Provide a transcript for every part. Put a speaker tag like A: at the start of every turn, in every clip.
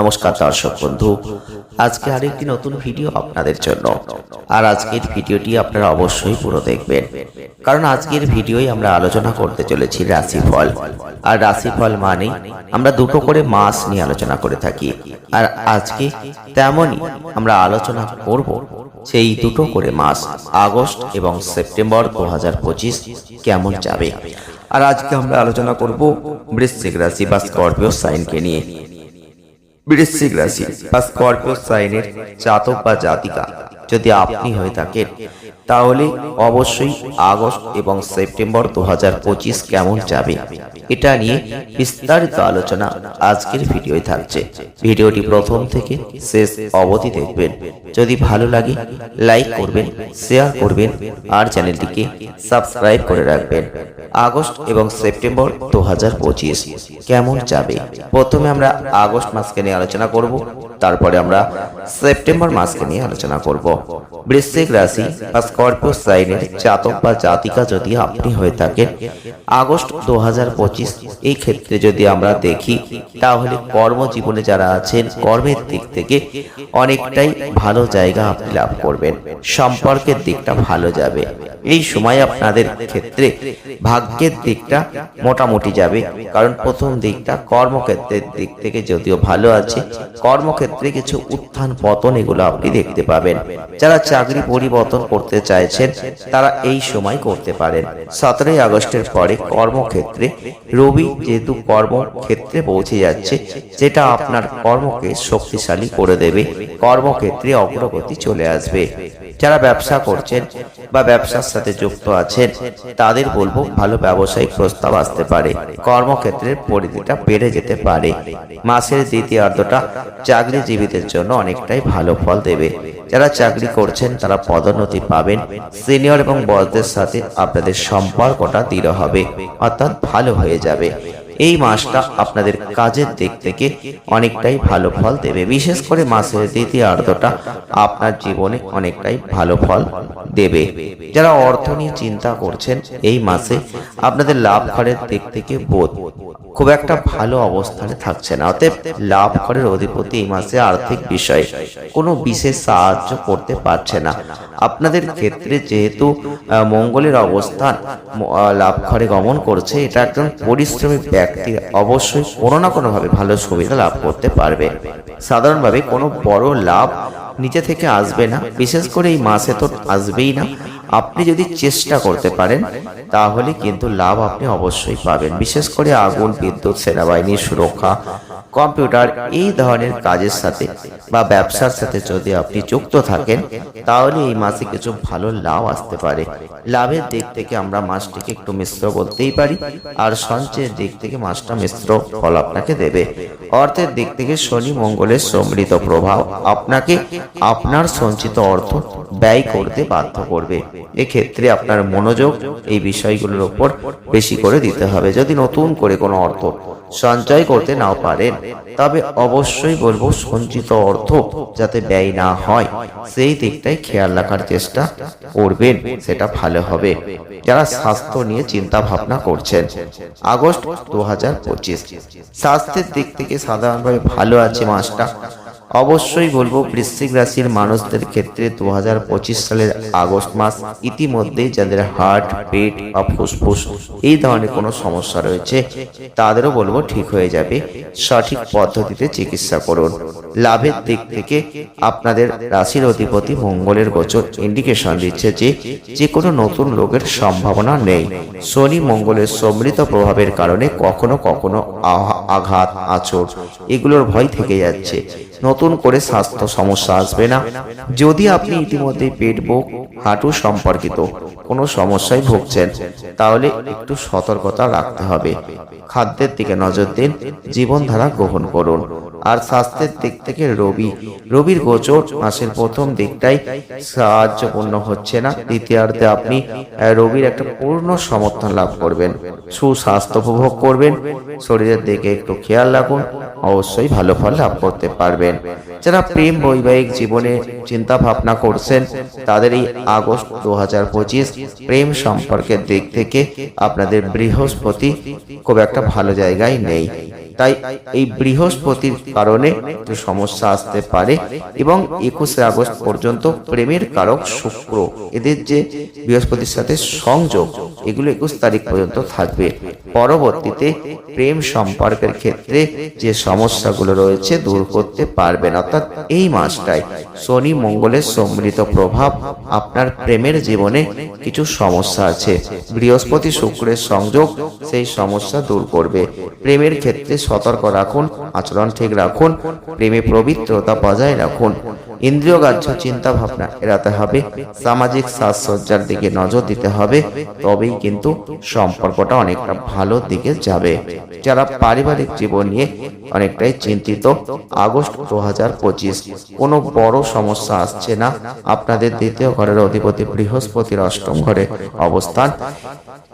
A: নমস্কার দর্শক বন্ধু। আজকে আরেকটি নতুন ভিডিও আপনাদের জন্য। আর আজকের ভিডিওটি আপনারা অবশ্যই পুরো দেখবেন। কারণ আজকের ভিডিওই আমরা আলোচনা করতে চলেছি রাশিফল। আর রাশিফল মানে আমরা দুটো করে মাস নিয়ে আলোচনা করে থাকি। আর আজকে তেমনই আমরা আলোচনা করব সেই দুটো করে মাস, আগস্ট এবং সেপ্টেম্বর দু হাজার পঁচিশ কেমন যাবে। আর আজকে আমরা আলোচনা করব বৃশ্চিক রাশি বা স্করপিও সাইনকে নিয়ে। বৃশ্চিক রাশি বা স্কর্পিও সাইনের জাতক বা জাতিকা। যদি আপনি হয়ে থাকেন, তাহলে অবশ্যই আগস্ট এবং সেপ্টেম্বর দু কেমন যাবে? এটা নিয়ে বিস্তারিত আলোচনা আজকের ভিডিওয় থাকছে। ভিডিওটি প্রথম থেকে শেষ অবধি দেখবেন। যদি ভালো লাগে, লাইক করবেন, শেয়ার করবেন, আর চ্যানেলটিকে সাবস্ক্রাইব করে রাখবেন। আগস্ট এবং সেপ্টেম্বর দু হাজার পঁচিশ কেমন যাবে? প্রথমে আমরা আগস্ট মাসকে নিয়ে আলোচনা করব, তারপরে আমরা সেপ্টেম্বর মাসকে নিয়ে আলোচনা করব। বৃশ্চিক রাশি বা স্করপিও সাইনের জাতক বা জাতিকা যদি আপনি হয়ে থাকেন, আগস্ট দু এই ক্ষেত্রে যদি আমরা দেখি, তাহলে কর্মজীবনে যারা আছেন, কর্মের দিক থেকে অনেকটাই ভালো জায়গা আপনি লাভ করবেন। সম্পর্কের দিকটা ভালো যাবে। এই সময় আপনাদের ক্ষেত্রে ভাগ্যের দিকটা মোটামুটি যাবে। কারণ প্রথম দিকটা কর্মক্ষেত্রের দিক থেকে যদিও ভালো আছে, কর্মক্ষেত্রে কিছু উত্থান পতন এগুলো আপনি দেখতে পাবেন। যারা চাকরি পরিবর্তন করতে চাইছেন, তারা এই সময় করতে পারেন। সতেরোই আগস্টের পরে কর্মক্ষেত্রে রবি যেহেতু কর্মক্ষেত্রে পৌঁছে যাচ্ছে, যেটা আপনার কর্মকে শক্তিশালী করে দেবে, কর্মক্ষেত্রে অগ্রগতি চলে আসবে। যারা ব্যবসা করছেন বা ব্যবসার সাথে যুক্ত আছেন, তাদের বলব ভালো ব্যবসায়িক প্রস্তাব আসতে পারে। কর্মক্ষেত্রের পরিধিটা বেড়ে যেতে পারে। মাসের দ্বিতীয়ার্ধটা চাকরিজীবীদের জন্য অনেকটাই ভালো ফল দেবে। যারা চাকরি করছেন, তারা পদোন্নতি পাবেন। সিনিয়র এবং বসদের সাথে আপনাদের সম্পর্কটা দৃঢ় হবে, অর্থাৎ ভালো হয়ে যাবে। এই মাসটা আপনাদের কাজের দিক থেকে অনেকটাই ভালো ফল দেবে। বিশেষ করে মাসের দ্বিতীয় আর্ধটা আপনার জীবনে অনেকটাই ভালো ফল দেবে। যারা অর্থ নিয়ে চিন্তা করছেন, এই মাসে আপনাদের লাভ ঘরের দিক থেকে বোধ। খুব একটা ভালো অবস্থানে থাকছে না। অতএব লাভ ঘরের অধিপতি এই মাসে আর্থিক বিষয়ে কোনো বিশেষ সাহায্য করতে পারছে না। আপনাদের ক্ষেত্রে যেহেতু মঙ্গলের অবস্থান লাভ ঘরে গমন করছে, এটা একজন পরিশ্রমী ব্যক্তি অবশ্যই কোনো না কোনোভাবে ভালো সুবিধা লাভ করতে পারবে। সাধারণভাবে কোনো বড় লাভ নিজে থেকে আসবে না। বিশেষ করে এই মাসে তো আসবেই না। আপনি যদি চেষ্টা করতে পারেন, তাহলে কিন্তু লাভ আপনি অবশ্যই পাবেন। বিশেষ করে আগুন, বিদ্যুৎ সেনাবাহিনীর সুরক্ষা, কম্পিউটার, এই ধরনের কাজের সাথে বা ব্যবসার সাথে যদি আপনি যুক্ত থাকেন, তাহলে এই মাসে কিছু ভালো লাভ আসতে পারে। লাভের দিক থেকে আমরা মাসটিকে একটু মিশ্র বলতেই পারি, আর সঞ্চয়ের দিক থেকে মাসটা মিশ্র ফল আপনাকে দেবে। অর্থের দিক থেকে শনি মঙ্গলের সম্মিলিত প্রভাব আপনাকে আপনার সঞ্চিত অর্থ ব্যয় করতে বাধ্য করবে। এক্ষেত্রে আপনার মনোযোগ এই বিষয়গুলোর উপর বেশি করে দিতে হবে। যদি নতুন করে কোনো অর্থ সঞ্চয় করতে নাও পারেন, তবে অবশ্যই বলব সঞ্চিত অর্থ যাতে ব্যয় না হয়, সেই দিকটাই খেয়াল রাখার চেষ্টা করবেন, সেটা ভালো হবে। যারা স্বাস্থ্য নিয়ে চিন্তা ভাবনা করছেন, আগস্ট দু হাজার পঁচিশ। স্বাস্থ্যের দিক থেকে সাধারণভাবে ভালো আছে মাসটা। অবশ্যই বলব বৃশ্চিক রাশির মানুষদের ক্ষেত্রে দু হাজার পঁচিশ সালের আগস্ট মাস ইতিমধ্যেই যাদের হার্ট পেট বা ফুসফুস এই ধরনের কোনো সমস্যা রয়েছে, তাদেরও বলব ঠিক হয়ে যাবে। সঠিক পদ্ধতিতে চিকিৎসা করুন। লাভের দিক থেকে আপনাদের রাশির অধিপতি মঙ্গলের গোচর ইন্ডিকেশন দিচ্ছে যে যে কোনো নতুন রোগের সম্ভাবনা নেই। শনি মঙ্গলের সম্মিলিত প্রভাবের কারণে কখনো কখনো আঘাত আচর এগুলোর ভয় থেকে যাচ্ছে। নতুন করে স্বাস্থ্য সমস্যা আসবে না। যদি আপনি ইতিমধ্যে পেট, বুক, হাঁটু সম্পর্কিত কোনো সমস্যায় ভুগছেন, তাহলে একটু সতর্কতা রাখতে হবে। খাদ্যের দিকে নজর দিন, জীবনধারা গ্রহণ করুন। আর স্বাস্থ্যের দিক থেকে রবি। রবির গোচর মাসের প্রথম দিকটাই সাহায্যপূর্ণ হচ্ছে না। দ্বিতীয়ার্ধে আপনি রবির একটা পূর্ণ সমর্থন লাভ করবেন। সুস্বাস্থ্য উপভোগ করবেন। শরীরের দিকে একটু খেয়াল রাখুন। অবশ্যই ভালো ফল লাভ করতে পারবেন। যারা প্রেম বৈবাহিক জীবনে চিন্তা ভাবনা করছেন, তাদের এই আগস্ট দু হাজার পঁচিশ প্রেম সম্পর্কের দিক থেকে আপনাদের বৃহস্পতি খুব একটা ভালো জায়গায় নেই। তাই এই বৃহস্পতির কারণে একটু সমস্যা আসতে পারে এবং একুশে আগস্ট পর্যন্ত প্রেমের কারক শুক্র। এদের যে বৃহস্পতির সাথে সংযোগ, এগুলো একুশ তারিখ পর্যন্ত থাকবে। পরবর্তীতে প্রেম সম্পর্কের ক্ষেত্রে যে সমস্যাগুলো রয়েছে দূর করতে পারবেন অর্থাৎ এই মাসটায় শনি মঙ্গলের সম্মিলিত প্রভাব আপনার প্রেমের জীবনে কিছু সমস্যা আছে। বৃহস্পতি শুক্রের সংযোগ সেই সমস্যা দূর করবে। প্রেমের ক্ষেত্রে সতর্ক রাখুন আচরণ ঠিক রাখুন প্রেমে পবিত্রতা বজায় রাখুন। ইন্দ্রিয়গ্রাহ্য চিন্তা ভাবনা এড়াতে হবে, সামাজিক সাজসজ্জার দিকে নজর দিতে হবে, তবেই কিন্তু সম্পর্কটা অনেকটা ভালো দিকে যাবে। যারা পারিবারিক জীবন নিয়ে অনেকটাই চিন্তিত, আগস্ট দু হাজার পঁচিশ, কোনো বড় সমস্যা আসছে না, আপনাদের দ্বিতীয় ঘরের অধিপতি বৃহস্পতির অষ্টম ঘরে অবস্থান।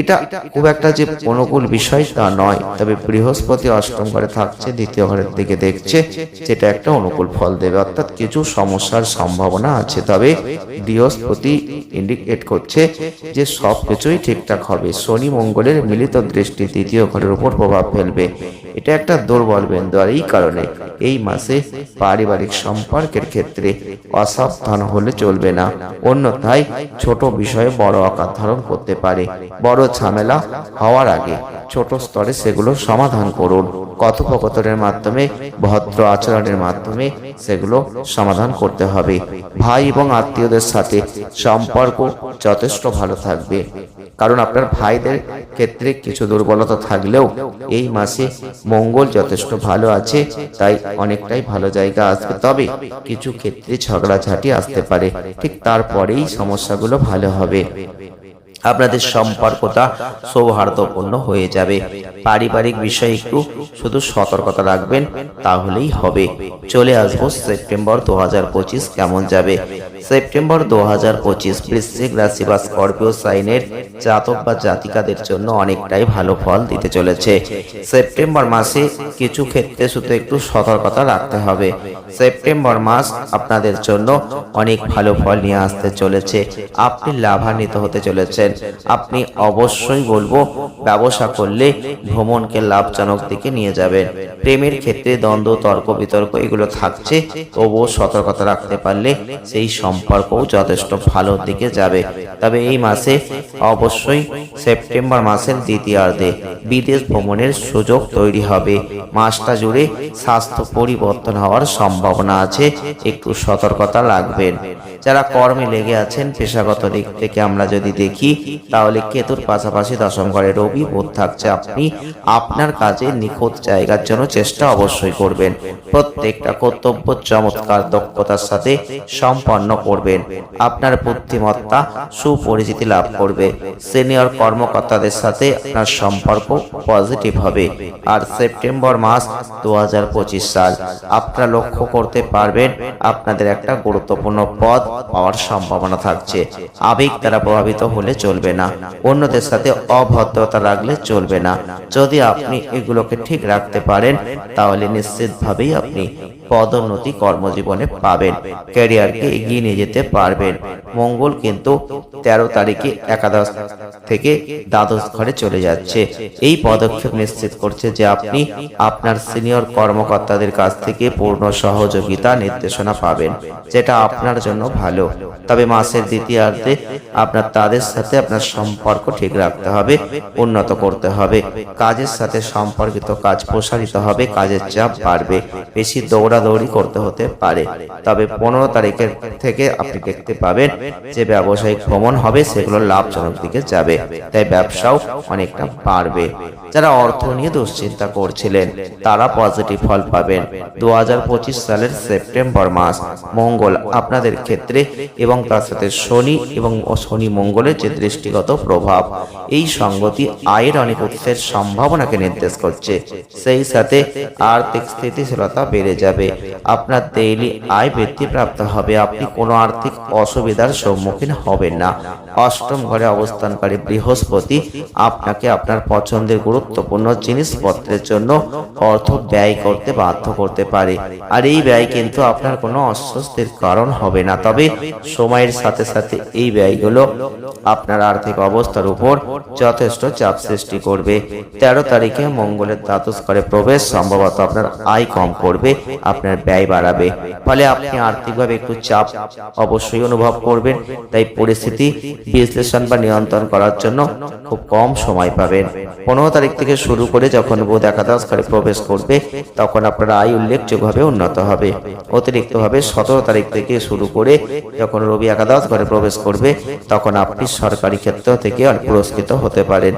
A: এটা খুব একটা যে অনুকূল বিষয় তা নয়, তবে বৃহস্পতি অষ্টম ঘরে থাকছে, দ্বিতীয় ঘরের দিকে দেখছে যেটা একটা অনুকূল ফল দেবে। অর্থাৎ কিছু সমস্যার সম্ভাবনা আছে। তবে বৃহস্পতি ইন্ডিকেট করছে যে সব কিছুই ঠিকঠাক হবে। শনি মঙ্গলের মিলিত দৃষ্টি দ্বিতীয় ঘরের উপর প্রভাব ফেলবে। এটা একটা দুর্বল বিন্দু আর এই কারণে এই মাসে পারিবারিক সম্পর্কের ক্ষেত্রে অসাবধান হলে চলবে না। অন্যথায় ছোট বিষয়ে বড় আকার ধারণ করতে পারে। বড় ঝামেলা হওয়ার আগে ছোট স্তরে সেগুলো সমাধান করুন। কথোপকথনের মাধ্যমে, ভদ্র আচরণের মাধ্যমে সেগুলো সমাধান করতে হবে। ভাই এবং আত্মীয়দের সাথে সম্পর্ক যথেষ্ট ভালো থাকবে। কারণ আপনার ভাইদের ক্ষেত্রে কিছু দুর্বলতা থাকলেও এই মাসে মঙ্গল যথেষ্ট ভালো আছে, তাই অনেকটাই ভালো জায়গা আসবে। তবে কিছু ক্ষেত্রে ঝগড়াঝাটি আসতে পারে, ঠিক তারপরেই সমস্যাগুলো ভালো হবে। আপনাদের সম্পর্কটা সৌহার্দ্যপূর্ণ হয়ে যাবে। পারিবারিক বিষয়ে একটু শুধু সতর্কতা রাখবেন, তাহলেই হবে। চলে আসব সেপ্টেম্বর দু হাজার পঁচিশ কেমন যাবে? সেপ্টেম্বর দু হাজার পঁচিশ বৃশ্চিক রাশি বা স্করপিও সাইনের জাতক বা জাতিকাদের জন্য অনেকটাই ভালো ফল দিতে চলেছে। সেপ্টেম্বর মাসে কিছু ক্ষেত্রে শুধু একটু সতর্কতা রাখতে হবে। সেপ্টেম্বর মাস আপনাদের জন্য অনেক ভালো ফল নিয়ে আসতে চলেছে। আপনি লাভান্বিত হতে চলেছেন। আপনি অবশ্যই বলব, ব্যবসা করলে ভ্রমণকে লাভজনক দিকে নিয়ে যাবেন। প্রেমের ক্ষেত্রে দ্বন্দ্ব, তর্ক, বিতর্ক এগুলো থাকছে, তবুও সতর্কতা রাখতে পারলে সেই সম্পর্কও যথেষ্ট ভালো দিকে যাবে। তবে এই মাসে অবশ্যই সেপ্টেম্বর মাসের দ্বিতীয়ার্ধে বিদেশ ভ্রমণের সুযোগ তৈরি হবে। মাসটা জুড়ে স্বাস্থ্য পরিবর্তন হওয়ার সম্ভাবনা আছে, একটু সতর্কতা রাখবেন যারা কর্মে লেগে আছেন, পেশাগত দিক থেকে আমরা যদি দেখি, তাহলে কেতুর পাশাপাশি দশম ঘরে রবি বোধ থাকছে। আপনি আপনার কাজে নিখুঁত জায়গার জন্য চেষ্টা অবশ্যই করবেন। প্রত্যেকটা কর্তব্য চমৎকার দক্ষতার সাথে সম্পন্ন করবেন। আপনার বুদ্ধিমত্তা সুপরিচিতি লাভ করবে। সিনিয়র কর্মকর্তাদের সাথে আপনার সম্পর্ক পজিটিভ হবে। আর সেপ্টেম্বর মাস দু হাজার পঁচিশ সাল। আপনার লক্ষ্য করতে পারবেন, আপনাদের একটা গুরুত্বপূর্ণ পদ পাওয়ার সম্ভাবনা থাকছে। আবেগ দ্বারা প্রভাবিত হলে চলবে না। অন্যদের সাথে অভদ্রতা রাখলে চলবে না। যদি আপনি এগুলোকে ঠিক রাখতে পারেন, তাহলে নিশ্চিতভাবেই আপনি পদোন্নতি কর্মজীবনে পাবেন, ক্যারিয়ারকে এগিয়ে নিয়ে যেতে পারবেন। মঙ্গল কিন্তু তেরো তারিখে একাদশ থেকে দ্বাদশ ঘরে চলে যাচ্ছে। এই পদক্ষেপ নিশ্চিত করছে যে আপনি আপনার সিনিয়র কর্মকর্তাদের কাছ থেকে পূর্ণ সহযোগিতা নির্দেশনা পাবেন। যেটা আপনার জন্য ভালো। তবে মাসের দ্বিতীয়ার্ধে আপনার তাদের সাথে আপনার সম্পর্ক ঠিক রাখতে হবে, উন্নত করতে হবে। কাজের সাথে সম্পর্কিত কাজ প্রসারিত হবে, কাজের চাপ বাড়বে। বেশি দৌড়াদৌড়ি করতে হতে পারে। তবে পনেরো তারিখের থেকে আপনি দেখতে পাবেন যে ব্যবসায়িক ভ্রমণ হবে, সেগুলো লাভজনক দিকে যাবে। তাই ব্যবসাও অনেকটা বাড়বে। যারা অর্থ নিয়ে দুশ্চিন্তা করছিলেন, তারা পজিটিভ ফল পাবেন। দুহাজার পঁচিশ সালের সেপ্টেম্বর মাস, মঙ্গল আপনাদের ক্ষেত্রে এবং তার সাথে শনি এবং শনি মঙ্গলের যে দৃষ্টিগত প্রভাব, এই সঙ্গতি আয়ের অনেক উৎসের সম্ভাবনাকে নির্দেশ করছে। সেই সাথে আর্থিক স্থিতিশীলতা বেড়ে যাবে। আপনার ডেইলি আয় বৃদ্ধিপ্রাপ্ত হবে। আপনি কোনো আর্থিক অসুবিধার সম্মুখীন হবেন না। অষ্টম ঘরে অবস্থানকারী বৃহস্পতি আপনাকে আপনার পছন্দের গুরু গুরুত্বপূর্ণ জিনিসপত্রের জন্য অর্থ ব্যয় করতে বাধ্য করতে পারে। আর এই ব্যয় কিন্তু আপনার কোনো অস্বস্তির কারণ হবে না। তবে সময়ের সাথে সাথে এই ব্যয়গুলো আপনার আর্থিক অবস্থার উপর যথেষ্ট চাপ সৃষ্টি করবে। তেরো তারিখে মঙ্গলের দ্বাদশ করে প্রবেশ সম্ভবত আপনার আয় কম করবে, আপনার ব্যয় বাড়াবে। ফলে আপনি আর্থিকভাবে একটু চাপ অবশ্যই অনুভব করবেন। তাই পরিস্থিতি বিশ্লেষণ বা নিয়ন্ত্রণ করার জন্য খুব কম সময় পাবেন। পনেরো তারিখ থেকে শুরু করে যখন বুধ একাদশ ঘরে প্রবেশ করবে, তখন আপনার আয় উল্লেখযোগ্যভাবে উন্নত হবে। অতিরিক্তভাবে সতেরো তারিখ থেকে শুরু করে যখন রবি একাদশ ঘরে প্রবেশ করবে, তখন আপনি সরকারি ক্ষেত্র থেকে পুরস্কৃত হতে পারেন।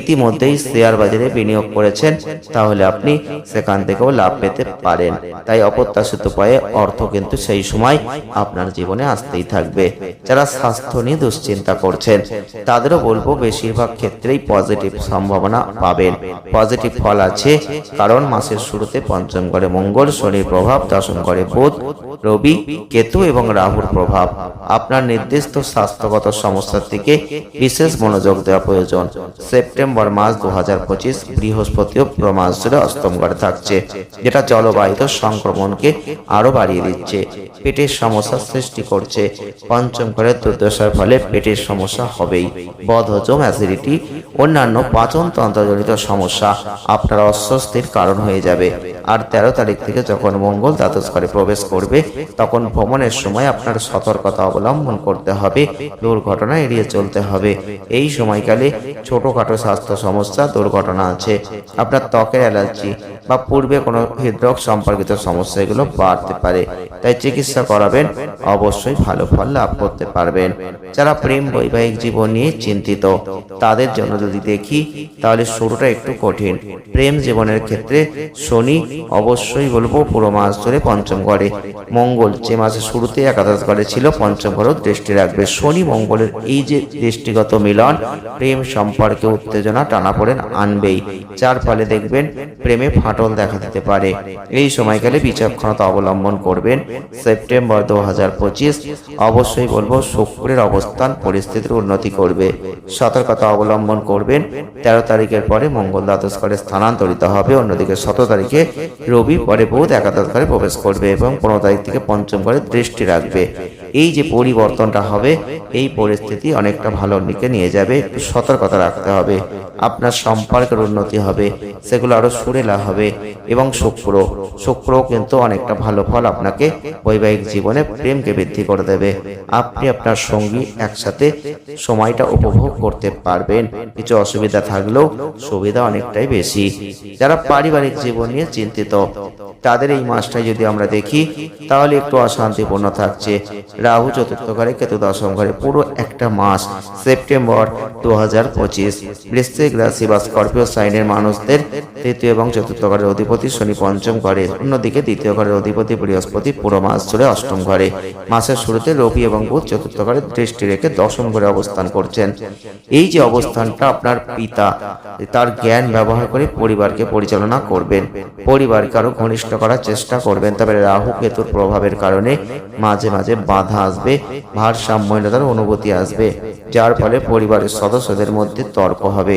A: ইতিমধ্যেই শেয়ার বাজারে বিনিয়োগ করেছেন, তাহলে আপনি সেখান থেকেও লাভ পেতে পারেন। তাই অপ্রত্যাশিত উপায়ে অর্থ কিন্তু সেই সময় আপনার জীবনে আসতেই থাকবে। যারা স্বাস্থ্য নিয়ে দুশ্চিন্তা করছেন, তাদেরও বলব বেশিরভাগ ক্ষেত্রেই পজিটিভ সম্ভাবনা পাবেন। পজিটিভ ফল আছে, কারণ মাসের শুরুতে পঞ্চম ঘরে মঙ্গল, শনির প্রভাব, দশম ঘরে বুধ, রবি, কেতু এবং রাহুর প্রভাব। আপনার নির্দিষ্ট স্বাস্থ্যগত সমস্যার থেকে বিশেষ মনোযোগ দেওয়া প্রয়োজন। সেপ্টেম্বর মাস দু হাজার পঁচিশ বৃহস্পতিও পুরো মাস জুড়ে অষ্টম ঘরে থাকছে, যেটা জলবায়ুতে সংক্রমণকে আরও বাড়িয়ে দিচ্ছে। পেটের সমস্যা সৃষ্টি করছে। পঞ্চম ঘরের দুর্দশার ফলে পেটের সমস্যা হবেই। বদহজম, অ্যাসিডিটি, অন্যান্য পাচন তন্ত্রজনিত সমস্যা আপনার অস্বস্তির কারণ হয়ে যাবে। আর তেরো তারিখ থেকে যখন মঙ্গল দ্বাদশ ঘরে প্রবেশ করবে, তখন ভ্রমণের সময় আপনার সতর্কতা অবলম্বন করতে হবে, দুর্ঘটনা এড়িয়ে চলতে হবে। এই সময়কালে ছোটখাটো স্বাস্থ্য সমস্যা, দুর্ঘটনা আছে। আপনার ত্বকের অ্যালার্জি বা পূর্বে কোনো হৃদরোগ সম্পর্কিত সমস্যা এগুলো বাড়তে পারে। তাই চিকিৎসা করাবেন, অবশ্যই ভালো ফল লাভ করতে পারবেন। যারা প্রেম, বৈবাহিক জীবন নিয়ে চিন্তিত, তাদের জন্য যদি দেখি, তাহলে শুরুটা একটু কঠিন। প্রেম জীবনের ক্ষেত্রে শনি অবশ্যই বলব পুরো মাস ধরে পঞ্চম ঘরে মঙ্গল যে মাসের শুরুতে একাদশ ঘরে ছিল, পঞ্চম ঘরেও দৃষ্টি রাখবে। শনি মঙ্গলের এই যে দৃষ্টিগত মিলন, প্রেম সম্পর্কে উত্তেজনা টানাপোড়েন আনবেই। যার ফলে দেখবেন প্রেমে ফাটল দেখা দিতে পারে। এই সময়কালে বিচক্ষণতা অবলম্বন করবেন। সেপ্টেম্বর দু হাজার পঁচিশ, অবশ্যই বলব শুক্রের অবস্থান, পরিস্থিতির উন্নতি করবে। সতর্কতা অবলম্বন করবেন। তেরো তারিখের পরে মঙ্গল দ্বাদশ ঘরে স্থানান্তরিত হবে। অন্যদিকে শত তারিখে রবি পরে বোধ একাদশ ঘরে প্রবেশ করবে এবং পনেরো তারিখ থেকে পঞ্চম ঘরে দৃষ্টি রাখবে। এই যে পরিবর্তনটা হবে, এই পরিস্থিতি অনেকটা ভালোর দিকে নিয়ে যাবে। সতর্কতা রাখতে হবে। আপনার সম্পর্কের উন্নতি হবে। সেগুলো আরও সুরেলা হবে। এবং শুক্র শুক্র কিন্তু অনেকটা ভালো ফল আপনাকে বৈবাহিক জীবনে প্রেমকে বৃদ্ধি করে দেবে। আপনি আপনার সঙ্গী একসাথে সময়টা উপভোগ করতে পারবেন। কিছু অসুবিধা থাকলেও সুবিধা অনেকটাই বেশি। যারা পারিবারিক জীবন নিয়ে চিন্তিত, তাদের এই মাসটাই যদি আমরা দেখি, তাহলে একটু অশান্তিপূর্ণ থাকছে। রাহু চতুর্থ ঘরে, কেতু দশম ঘরে, পুরো একটা মাস, সেপ্টেম্বর দু হাজার পঁচিশ বৃশ্চিক রাশি বা স্করপিও সাইনের মানুষদের তৃতীয় এবং চতুর্থ ঘরের অধিপতি শনি পঞ্চম ঘরে, অন্যদিকে দ্বিতীয় ঘরের অধিপতি বৃহস্পতি পুরো মাস জুড়ে অষ্টম ঘরে। মাসের শুরুতে রবি এবং বুধ চতুর্থ ঘরে দৃষ্টি রেখে দশম ঘরে অবস্থান করছেন। এই যে অবস্থানটা আপনার পিতা, তার জ্ঞান ব্যবহার করে পরিবারকে পরিচালনা করবেন। পরিবারকে আরও ঘনিষ্ঠ করার চেষ্টা করবেন। তবে রাহু কেতুর প্রভাবের কারণে মাঝে মাঝে বাধা আসবে, ভারসাম্যহীনতার অনুভূতি আসবে, যার ফলে পরিবারের সদস্যদের মধ্যে তর্ক হবে।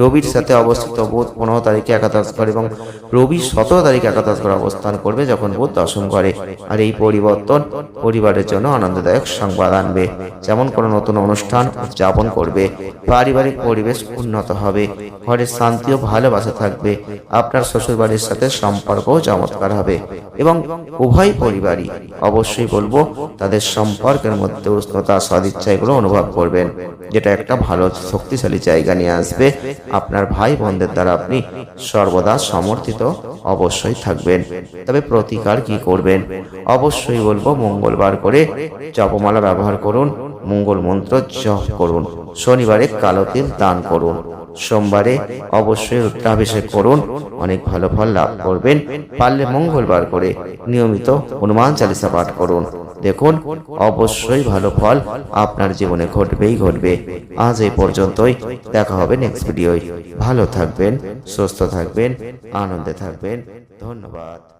A: রবির সাথে অবস্থিত বোধ পনেরো তারিখে একাদশ ঘর এবং রবি সতেরো তারিখে একাদশ ঘর অবস্থান করবে যখন বুধ দশম ঘরে। আর এই পরিবর্তন পরিবারের জন্য আনন্দদায়ক সংবাদ আনবে, যেমন কোনো নতুন অনুষ্ঠান উদযাপন করবে, পারিবারিক পরিবেশ উন্নত হবে ঘরের শান্তি ও ভালোবাসা থাকবে, আপনার শ্বশুর বাড়ির সাথে সম্পর্কও চমৎকার হবে এবং উভয় পরিবারই অবশ্যই বলব তাদের সম্পর্কের মধ্যে উষ্ণতা সদিচ্ছা এগুলো অনুভব করবেন, যেটা একটা ভালো শক্তিশালী জায়গা নিয়ে আসবে। আপনার ভাই বোনদের দ্বারা আপনি সর্বদা সমর্থিত অবশ্যই থাকবেন। তবে প্রতিকার কি করবেন? অবশ্যই বলব, মঙ্গলবার করে জপমালা ব্যবহার করুন, মঙ্গল মন্ত্র জপ করুন, শনিবারে কালো তিল দান করুন। সোমবারে অবশ্যই রুদ্রাভিষেক করুন। অনেক ভালো ফল লাভ করবেন। পারলে মঙ্গলবার করে নিয়মিত হনুমান চালিসা পাঠ করুন। দেখুন, অবশ্যই ভালো ফল আপনার জীবনে ঘটবেই ঘটবে। আজ এই পর্যন্তই। দেখা হবে নেক্সট ভিডিওয় ভালো থাকবেন, সুস্থ থাকবেন, আনন্দে থাকবেন। ধন্যবাদ।